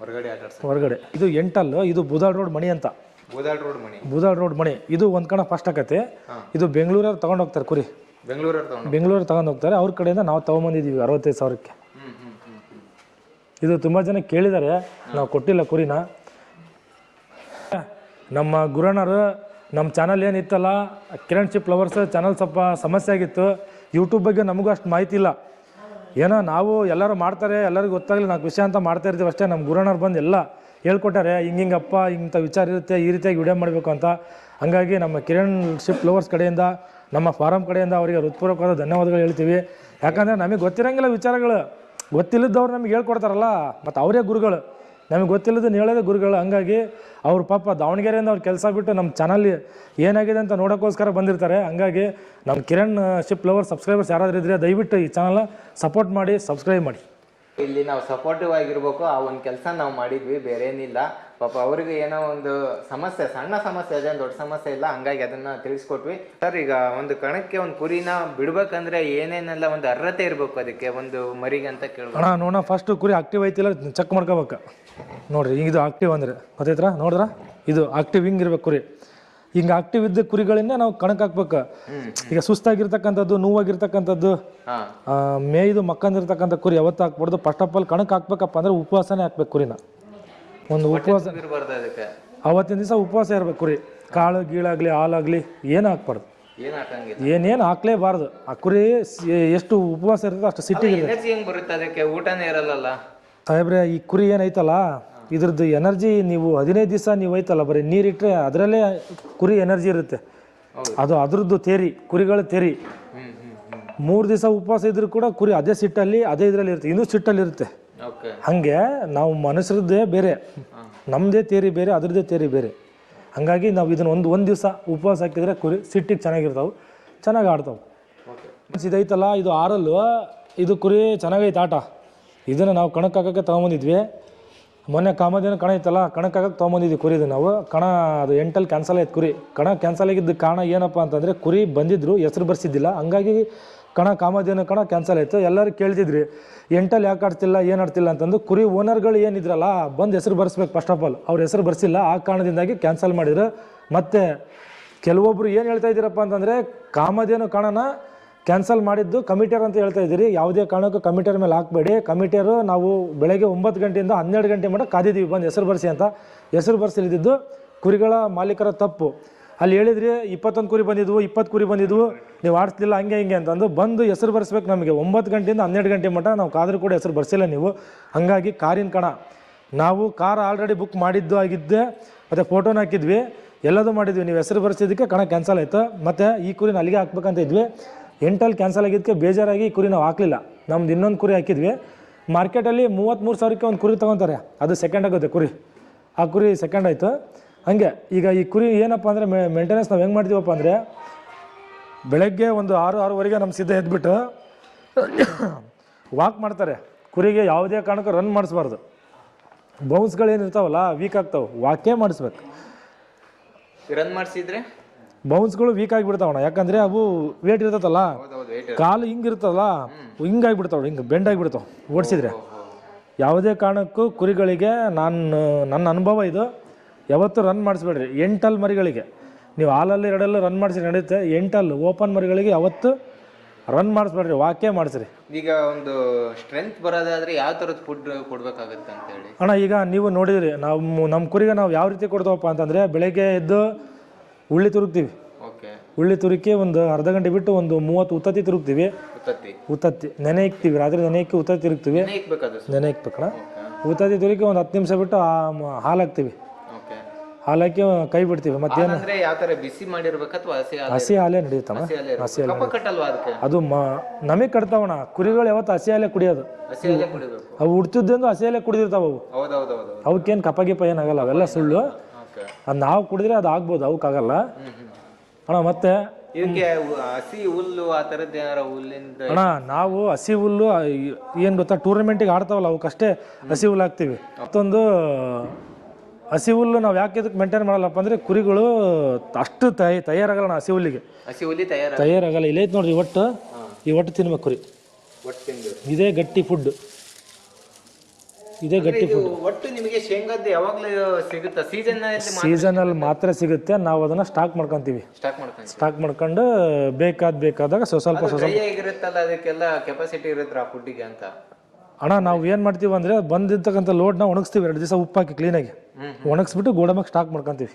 ಹೊರಗಡೆ ಆಟ ಹೊರಗಡೆ. ಇದು ಎಂಟಲ್ಲು ಇದು ಬುಧಾಡ್ ರೋಡ್ ಮಣಿ ಅಂತ. ಬುಧಾಡ್ ರೋಡ್ ಮಣಿ. ಬುಧಾಳ್ ರೋಡ್ ಮಣಿ. ಇದು ಒಂದು ಕಣ ಫಸ್ಟ್ ಆಕತೆ. ಇದು ಬೆಂಗಳೂರವ್ರು ತಗೊಂಡು ಹೋಗ್ತಾರೆ ಕುರಿ. ಬೆಂಗಳೂರಲ್ಲಿ ತಗೊಂಡು ಬೆಂಗಳೂರು ತಗೊಂಡು ಹೋಗ್ತಾರೆ. ಅವ್ರ ಕಡೆಯಿಂದ ನಾವು ತೊಗೊಂಬಂದಿದ್ದೀವಿ ಅರವತ್ತೈದು ಸಾವಿರಕ್ಕೆ. ಇದು ತುಂಬ ಜನ ಕೇಳಿದ್ದಾರೆ ನಾವು ಕೊಟ್ಟಿಲ್ಲ ಕುರಿನ. ನಮ್ಮ ಗುರಣ್ಣರು ನಮ್ಮ ಚಾನಲ್ ಏನಿತ್ತಲ್ಲ, ಕಿರಣ್ ಚಿಪ್ ಲವರ್ಸ್ ಚಾನಲ್ ಸ್ವಲ್ಪ ಸಮಸ್ಯೆ ಆಗಿತ್ತು. ಯೂಟ್ಯೂಬ್ ಬಗ್ಗೆ ನಮಗೂ ಅಷ್ಟು ಮಾಹಿತಿ ಇಲ್ಲ. ಏನೋ ನಾವು ಎಲ್ಲರೂ ಮಾಡ್ತಾರೆ, ಎಲ್ಲರಿಗೂ ಗೊತ್ತಾಗಲಿ ನಾಲ್ಕು ವಿಷಯ ಅಂತ ಮಾಡ್ತಾ ಇರ್ತೀವಿ ಅಷ್ಟೇ. ನಮ್ಮ ಗುರಣ್ಣರು ಬಂದು ಎಲ್ಲ ಹೇಳ್ಕೊಟ್ಟಾರೆ ಹಿಂಗಿಂಗಪ್ಪ ಇಂಥ ವಿಚಾರ ಇರುತ್ತೆ, ಈ ರೀತಿಯಾಗಿ ವಿಡಿಯೋ ಮಾಡಬೇಕು ಅಂತ. ಹಾಗಾಗಿ ನಮ್ಮ ಕಿರಣ್ ಶಿಪ್ ಲವರ್ಸ್ ಕಡೆಯಿಂದ, ನಮ್ಮ ಫಾರಂ ಕಡೆಯಿಂದ ಅವರಿಗೆ ಹೃತ್ಪೂರ್ವಕವಾದ ಧನ್ಯವಾದಗಳು ಹೇಳ್ತೀವಿ. ಯಾಕಂದರೆ ನಮಗೆ ಗೊತ್ತಿರೋಂಗಿಲ್ಲ ವಿಚಾರಗಳು. ಗೊತ್ತಿಲ್ಲದವ್ರು ನಮಗೆ ಹೇಳ್ಕೊಡ್ತಾರಲ್ಲ, ಮತ್ತು ಅವರೇ ಗುರುಗಳು. ನಮಗೆ ಗೊತ್ತಿಲ್ಲದನ್ನು ಹೇಳೋದೇ ಗುರುಗಳು ಹಂಗಾಗಿ ಅವ್ರ ಪಾಪ ದಾವಣಗೆರೆಯಿಂದ ಅವ್ರ ಕೆಲಸ ಬಿಟ್ಟು ನಮ್ಮ ಚಾನಲ್ ಏನಾಗಿದೆ ಅಂತ ನೋಡೋಕ್ಕೋಸ್ಕರ ಬಂದಿರ್ತಾರೆ. ಹಂಗಾಗಿ ನಮ್ಮ ಕಿರಣ್ ಶಿಪ್ ಲವರ್, ಸಬ್ಸ್ಕ್ರೈಬರ್ಸ್ ಯಾರಾದರೂ ಇದ್ದರೆ ದಯವಿಟ್ಟು ಈ ಚಾನಲ್ನ ಸಪೋರ್ಟ್ ಮಾಡಿ, ಸಬ್ಸ್ಕ್ರೈಬ್ ಮಾಡಿ. ಇಲ್ಲಿ ನಾವು ಸಪೋರ್ಟಿವ್ ಆಗಿರ್ಬೇಕು. ಆ ಒಂದು ಕೆಲಸ ನಾವು ಮಾಡಿದ್ವಿ ಬೇರೆ ಏನಿಲ್ಲ ಪಾಪ ಅವ್ರಿಗೆ ಏನೋ ಒಂದು ಸಮಸ್ಯೆ ಸಣ್ಣ ಸಮಸ್ಯೆ ಇದೆ ದೊಡ್ಡ ಸಮಸ್ಯೆ ಇಲ್ಲ ಹಂಗಾಗಿ ಅದನ್ನ ತಿಳಿಸ್ಕೊಟ್ವಿ. ಸರ್ ಈಗ ಒಂದು ಕಣಕ್ಕೆ ಒಂದು ಕುರಿನ ಬಿಡ್ಬೇಕಂದ್ರೆ ಏನೇನೆಲ್ಲ ಒಂದು ಅರ್ಹತೆ ಇರ್ಬೇಕು ಅದಕ್ಕೆ? ಒಂದು ಮರಿಗೆ ಅಂತ ಕೇಳ್ಬೋದು. ಅಣ್ಣ ನೋಡೋಣ ಫಸ್ಟು ಕುರಿ ಆಕ್ಟಿವ್ ಐತಿಲ್ಲ ಚೆಕ್ ಮಾಡ್ಕೋಬೇಕು. ನೋಡ್ರಿ ಈಗ ಇದು ಆಕ್ಟಿವ್ ಅಂದ್ರೆ ಗೊತ್ತೈತ್ರ ನೋಡಿದ್ರ? ಇದು ಆಕ್ಟಿವ್ ಹಿಂಗೆ ಇರ್ಬೇಕು ಕುರಿ. ಹಿಂಗೆ ಆಕ್ಟಿವ್ ಇದ್ದ ಕುರಿಗಳಿಂದ ನಾವು ಕಣಕ್ ಹಾಕ್ಬೇಕು. ಈಗ ಸುಸ್ತಾಗಿರ್ತಕ್ಕಂಥದ್ದು ನೋವಾಗಿರ್ತಕ್ಕಂಥದ್ದು ಮೇಯ್ದು ಮಕ್ಕಂದಿರ್ತಕ್ಕಂಥ ಕುರಿ ಯಾವತ್ತು ಹಾಕ್ಬಾರ್ದು. ಫಸ್ಟ್ ಆಫ್ ಆಲ್ ಕಣಕ್ ಹಾಕ್ಬೇಕಪ್ಪ ಅಂದ್ರೆ ಉಪವಾಸನೇ ಹಾಕ್ಬೇಕು ಕುರಿನ. ಒಂದು ಉಪವಾಸ ಇರಬಾರ್ದು ಅದಕ್ಕೆ. ಅವತ್ತಿನ ದಿವಸ ಉಪವಾಸ ಇರ್ಬೇಕು ಕುರಿ. ಕಾಳು ಗೀಳಾಗಲಿ ಹಾಲಾಗಲಿ ಏನು ಹಾಕ್ಬಾರ್ದು. ಏನ್ ಹಾಕಂಗಿಲ್ಲ. ಏನೇನು ಹಾಕ್ಲೇಬಾರ್ದು. ಆ ಕುರಿ ಎಷ್ಟು ಉಪವಾಸ ಇರ್ತದೆ ಅಷ್ಟು ಸಿಟ್ಟಿಗೆ ಎನರ್ಜಿ ಹೆಂಗ್ ಬರುತ್ತೆ ಅದಕ್ಕೆ? ಊಟನೇ ಇರಲ್ಲ ಸಾಹೇಬ್ರೆ ಈ ಕುರಿ ಏನೈತಲ್ಲ ಇದ್ರದ್ದು ಎನರ್ಜಿ ನೀವು ಹದಿನೈದು ದಿವಸ ನೀವು ಐತಲ್ಲ ಬರೀ ನೀರಿಟ್ಟರೆ ಅದರಲ್ಲೇ ಕುರಿ ಎನರ್ಜಿ ಇರುತ್ತೆ. ಅದು ಅದ್ರದ್ದು ತೇರಿ ಕುರಿಗಳ ತೇರಿ. ಮೂರು ದಿವಸ ಉಪವಾಸ ಇದ್ರೂ ಕೂಡ ಕುರಿ ಅದೇ ಸಿಟ್ಟಲ್ಲಿ ಅದೇ ಇದರಲ್ಲಿ ಇರುತ್ತೆ. ಇನ್ನೂ ಸಿಟ್ಟಲ್ಲಿ ಇರುತ್ತೆ. ಹಾಗೆ ನಾವು ಮನುಷ್ಯರದ್ದೇ ಬೇರೆ ನಮ್ಮದೇ ತೇರಿ ಬೇರೆ ಅದ್ರದ್ದೇ ತೇರಿ ಬೇರೆ. ಹಾಗಾಗಿ ನಾವು ಇದನ್ನ ಒಂದು ಒಂದು ದಿವಸ ಉಪವಾಸ ಹಾಕಿದ್ರೆ ಕುರಿ ಸಿಟ್ಟಿಗೆ ಚೆನ್ನಾಗಿರ್ತಾವೆ ಚೆನ್ನಾಗಿ ಆಡ್ತಾವೆ. ಇದೈತಲ್ಲ ಇದು ಆರಲ್ಲು ಇದು ಕುರಿ ಚೆನ್ನಾಗೈತೆ ಆಟ. ಇದನ್ನು ನಾವು ಕಣಕ್ಕೆ ಹಾಕೋಕ್ಕೆ ತೊಗೊಂಬಂದಿದ್ವಿ. ಮೊನ್ನೆ ಕಾಮದಿನ ಕಣ ಇತ್ತಲ್ಲ ಕಣಕ್ಕೆ ಹಾಕಕ್ಕೆ ತೊಗೊಂಬಂದಿದ್ವಿ ಕುರಿದು ನಾವು. ಕಣ ಅದು ಎಂಟಲ್ಲಿ ಕ್ಯಾನ್ಸಲ್ ಆಯ್ತು ಕುರಿ. ಕಣ ಕ್ಯಾನ್ಸಲ್ ಆಗಿದ್ದ ಕಾರಣ ಏನಪ್ಪ ಅಂತಂದರೆ ಕುರಿ ಬಂದಿದ್ರು ಹೆಸರು ಬರ್ಸಿದ್ದಿಲ್ಲ. ಹಂಗಾಗಿ ಕಣ ಕಾಮಧೇನು ಕಣ ಕ್ಯಾನ್ಸಲ್ ಆಯಿತು. ಎಲ್ಲರೂ ಕೇಳ್ತಿದ್ರಿ, ಎಂಟಲ್ಲಿ ಯಾಕೆ ಆಡ್ತಿಲ್ಲ, ಏನು ಆಡ್ತಿಲ್ಲ ಅಂತಂದು ಕುರಿ ಓನರ್ಗಳು ಏನಿದ್ರಲ್ಲ ಬಂದು ಹೆಸರು ಬರ್ಸ್ಬೇಕು ಫಸ್ಟ್ ಆಫ್ ಆಲ್ ಅವ್ರ ಹೆಸರು ಬರ್ಸಿಲ್ಲ, ಆ ಕಾರಣದಿಂದಾಗಿ ಕ್ಯಾನ್ಸಲ್ ಮಾಡಿದ್ರು. ಮತ್ತು ಕೆಲವೊಬ್ಬರು ಏನು ಹೇಳ್ತಾ ಇದ್ದೀರಪ್ಪ ಅಂತಂದರೆ, ಕಾಮಧೇನು ಕಣನ ಕ್ಯಾನ್ಸಲ್ ಮಾಡಿದ್ದು ಕಮಿಟಿಯರ್ ಅಂತ ಹೇಳ್ತಾ ಇದ್ದೀರಿ. ಯಾವುದೇ ಕಾರಣಕ್ಕೂ ಕಮಿಟಿಯರ್ ಮೇಲೆ ಹಾಕ್ಬೇಡಿ. ಕಮಿಟಿಯರು ನಾವು ಬೆಳಗ್ಗೆ ಒಂಬತ್ತು ಗಂಟೆಯಿಂದ ಹನ್ನೆರಡು ಗಂಟೆ ಮಟ್ಟ ಕಾದಿದ್ದೀವಿ, ಬಂದು ಹೆಸರು ಬರ್ಸಿ ಅಂತ. ಹೆಸರು ಬರ್ಸಿಲಿದ್ದು ಕುರಿಗಳ ಮಾಲೀಕರ ತಪ್ಪು. ಅಲ್ಲಿ ಹೇಳಿದ್ರಿ, ಇಪ್ಪತ್ತೊಂದು ಕುರಿ ಬಂದಿದ್ವು, ಇಪ್ಪತ್ತು ಕುರಿ ಬಂದಿದ್ವು, ನೀವು ಆಡಿಸ್ಲಿಲ್ಲ, ಹಂಗೆ ಹಿಂಗೆ ಅಂತಂದು ಬಂದು ಹೆಸರು ಬರ್ಸ್ಬೇಕು ನಮಗೆ. ಒಂಬತ್ತು ಗಂಟೆಯಿಂದ ಹನ್ನೆರಡು ಗಂಟೆ ಮಟ್ಟ ನಾವು ಕಾದ್ರೂ ಕೂಡ ಹೆಸರು ಬರ್ಸಿಲ್ಲ ನೀವು. ಹಂಗಾಗಿ ಕಾರಿನ ಕಣ, ನಾವು ಕಾರ್ ಆಲ್ರೆಡಿ ಬುಕ್ ಮಾಡಿದ್ದು ಆಗಿದ್ದೆ, ಮತ್ತು ಫೋಟೋನ ಹಾಕಿದ್ವಿ, ಎಲ್ಲದೂ ಮಾಡಿದ್ವಿ. ನೀವು ಹೆಸರು ಬರ್ಸಿದ್ದಕ್ಕೆ ಕಣ ಕ್ಯಾನ್ಸಲ್ ಆಯಿತು. ಮತ್ತು ಈ ಕುರಿನ ಅಲ್ಲಿಗೆ ಹಾಕ್ಬೇಕಂತ ಇದ್ವಿ. ಎಂಟಲ್ಲಿ ಕ್ಯಾನ್ಸಲ್ ಆಗಿದ್ದಕ್ಕೆ ಬೇಜಾರಾಗಿ ಈ ಕುರಿ ನಾವು ಹಾಕಲಿಲ್ಲ. ನಮ್ದು ಇನ್ನೊಂದು ಕುರಿ ಹಾಕಿದ್ವಿ. ಮಾರ್ಕೆಟಲ್ಲಿ ಮೂವತ್ತ್ಮೂರು ಸಾವಿರಕ್ಕೆ ಒಂದು ಕುರಿ ತೊಗೊತಾರೆ. ಅದು ಸೆಕೆಂಡ್ ಆಗುತ್ತೆ ಕುರಿ. ಆ ಕುರಿ ಸೆಕೆಂಡ್ ಆಯಿತು. ಹಾಗೆ ಈಗ ಈ ಕುರಿ ಏನಪ್ಪ ಅಂದರೆ ಮೇಂಟೆನೆನ್ಸ್ ನಾವು ಹೆಂಗೆ ಮಾಡ್ತೀವಪ್ಪ ಅಂದರೆ ಬೆಳಗ್ಗೆ ಒಂದು ಆರು ಆರೂವರೆಗೆ ನಮ್ಮ ಸಿದ್ಧ ಎದ್ಬಿಟ್ಟು *coughs* ವಾಕ್ ಮಾಡ್ತಾರೆ. ಕುರಿಗೆ ಯಾವುದೇ ಕಾರಣಕ್ಕೂ ರನ್ ಮಾಡಿಸ್ಬಾರ್ದು. ಬೌನ್ಸ್ಗಳೇನಿರ್ತಾವಲ್ಲ ವೀಕ್ ಆಗ್ತಾವೆ. ವಾಕೇ ಮಾಡಿಸ್ಬೇಕು. ರನ್ ಮಾಡಿಸಿದ್ರೆ? ಬೌನ್ಸ್ಗಳು ವೀಕ್ ಆಗಿಬಿಡ್ತಾವಣ್ಣ ಯಾಕಂದರೆ ಅವು ವೇಟ್ ಇರ್ತೈತಲ್ಲ ಕಾಲು ಹಿಂಗಿರ್ತಲ್ಲ ಹಿಂಗಾಗಿಬಿಡ್ತಾವೆ ಹಿಂಗೆ ಬೆಂಡಾಗಿಬಿಡ್ತಾವೆ ಓಡಿಸಿದ್ರೆ. ಯಾವುದೇ ಕಾರಣಕ್ಕೂ ಕುರಿಗಳಿಗೆ ನಾನು ನನ್ನ ಅನುಭವ ಇದು. ಯಾವತ್ತೂ ರನ್ ಮಾಡಿಸ್ಬೇಡ್ರಿ. ಎಂಟಲ್ ಮರಿಗಳಿಗೆ. ನೀವು ಹಾಲಲ್ಲಿ ಎರಡಲ್ಲೂ ರನ್ ಮಾಡಿಸಿ ನಡೆಯುತ್ತೆ. ಎಂಟಲ್ ಓಪನ್ ಮರಿಗಳಿಗೆ ಯಾವತ್ತು ರನ್ ಮಾಡಿಸ್ಬೇಡ್ರಿ. ವಾಕೇ ಮಾಡಿಸ್ರಿ. ಈಗ ಒಂದು ಸ್ಟ್ರೆಂತ್ ಬರೋದಾದ್ರೆ ಯಾವ ಥರದ ಫುಡ್ ಕೊಡಬೇಕಾಗುತ್ತೆ ಅಂತ ಹೇಳಿ ಅಣ್ಣ ಈಗ ನೀವು ನೋಡಿದ್ರಿ ನಾವು ನಮ್ಮ ಕುರಿಗೆ ನಾವು ಯಾವ ರೀತಿ ಕೊಡ್ತೇವಪ್ಪ ಅಂತಂದರೆ ಬೆಳಗ್ಗೆ ಎದ್ದು ಉಳ್ಳಿ ತುರುಕ್ತೀವಿ. ಓಕೆ. ಉಳ್ಳಿ ತುರುಕಿ ಒಂದು ಅರ್ಧ ಗಂಟೆ ಬಿಟ್ಟು ಒಂದು ಮೂವತ್ತು ಉತ್ತತ್ತಿ ತುರುಕ್ತೀವಿ. ಉತ್ತತ್ತಿ. ಉತ್ತತ್ತಿ. ನೆನೆ ಇಕ್ತೀವಿ. ರಾತ್ರಿ ನೆನೆ ಇಕ್ಕಿ ಉತ್ತತ್ತಿ ತಿರುಗ್ತೀವಿ ನೆನೆ ಇಕ್ಬೇಕಣ್ಣ ಉತ್ತತ್ತಿ ತುರುಕಿ ಒಂದು ಹತ್ತು ನಿಮಿಷ ಬಿಟ್ಟು ಹಾಲು ಹಾಕ್ತೀವಿ. ಓಕೆ ಹಾಲು ಹಾಕಿ ಕೈ ಬಿಡ್ತೀವಿ ಮಧ್ಯಾಹ್ನ. ಅಂದ್ರೆ ಯಾವ ತರ ಬಿಸಿ ಮಾಡಿರ್ಬೇಕು ಅಥವಾ ಹಸಿ ಹಾಲು ಹಸಿ ಹಾಲೇ ನಡೆಯುತ್ತಮ್ಮ ಹಸಿ ಹಾಲೇ ಇರ್ಬೇಕು? ಕಫ ಕಟ್ಟಲ್ವಾ ಅದಕ್ಕೆ? ಅದು ಮ ನಮಗೆ ಕಟ್ತಾವಣ ಕುರಿಗಳು ಯಾವತ್ತು ಹಸಿ ಹಾಲೇ ಕುಡಿಯೋದು. ಹಸಿ ಹಾಲೇ ಕುಡಿಬೇಕು. ಅವು ಉಡ್ತಿದ್ದಂದು ಹಸಿ ಹಾಲೇ ಕುಡಿದಿರ್ತಾವ ಅವು. ಹೌದೌದೌದು. ಅವಕ್ಕೇನು ಕಪ ಗಿಪ ಏನಾಗಲ್ಲ ಅವೆಲ್ಲ ಸುಳ್ಳು. ಅದು ನಾವು ಕುಡಿದ್ರೆ ಅದು ಆಗ್ಬೋದು ಅವಕ್ಕಾಗಲ್ಲ ಅಣ್ಣ ಮತ್ತೆ? ಇದಕ್ಕೆ ಹಸಿ ಹುಲ್ಲು ಆ ಏನಾರ ಹುಲ್ಲಿಂದ ಅಣ್ಣ ನಾವು ಹಸಿ ಹುಲ್ಲು ಏನು ಗೊತ್ತಾ ಟೂರ್ನಮೆಂಟಿಗೆ ಆಡ್ತಾವಲ್ಲ ಅವಕ್ಕಷ್ಟೇ ಹಸಿ ಹುಲ್ಲು ಹಾಕ್ತೀವಿ. ಮತ್ತೊಂದು ಹಸಿ ಹುಲ್ಲು ನಾವು ಯಾಕೆ ಇದಕ್ಕೆ ಮೇಂಟೈನ್ ಮಾಡಲ್ಲಪ್ಪ ಅಂದರೆ ಕುರಿಗಳು ಅಷ್ಟು ತಯ ತಯಾರಾಗಲ್ಲ ಹಸಿ ಹುಲ್ಲಿಗೆ. ಹಸಿ ಹುಲ್ಲಿ ತಯಾರ. ತಯಾರಾಗಲ್ಲ. ಇಲ್ಲೈತೆ ನೋಡ್ರಿ ಒಟ್ಟು. ಈ ಒಟ್ಟು ತಿನ್ಬೇಕು ಕುರಿ. ಇದೇ ಗಟ್ಟಿ ಫುಡ್ ಇದೇ ಗಟ್ಟಿ ಫುಡ್ ಒಟ್ಟು ನಿಮಗೆ ಶೇಂಗಾದ್ದು ಯಾವಾಗಲೂ ಸಿಗುತ್ತಾ? ಸೀಸನ್ ಸೀಸನಲ್ಲಿ ಮಾತ್ರ ಸಿಗುತ್ತೆ? ನಾವು ಅದನ್ನ ಸ್ಟಾಕ್ ಮಾಡ್ಕೊಂತೀವಿ. ಸ್ಟಾಕ್ ಮಾಡ್ಕೊಂಡು ಸ್ಟಾಕ್ ಮಾಡ್ಕೊಂಡು ಬೇಕಾದ ಬೇಕಾದಾಗ ಸ್ವಲ್ಪ ಸ್ವಲ್ಪ ಇರುತ್ತಲ್ಲ ಅದಕ್ಕೆಲ್ಲ ಕೆಪಾಸಿಟಿ ಇರುತ್ತೆ ಆ ಫುಡ್ಡಿಗೆ ಅಂತ? ಅಣ್ಣ ನಾವು ಏನು ಮಾಡ್ತೀವಿ ಅಂದರೆ ಬಂದಿರ್ತಕ್ಕಂಥ ಲೋಡ್ನ ಒಣಗಿಸ್ತೀವಿ ಎರಡು ದಿವಸ ಉಪ್ಪು ಹಾಕಿ ಕ್ಲೀನಾಗಿ ಒಣಗಿಸ್ಬಿಟ್ಟು ಗೋಡಮಾಗ ಸ್ಟಾಕ್ ಮಾಡ್ಕೊಂತೀವಿ.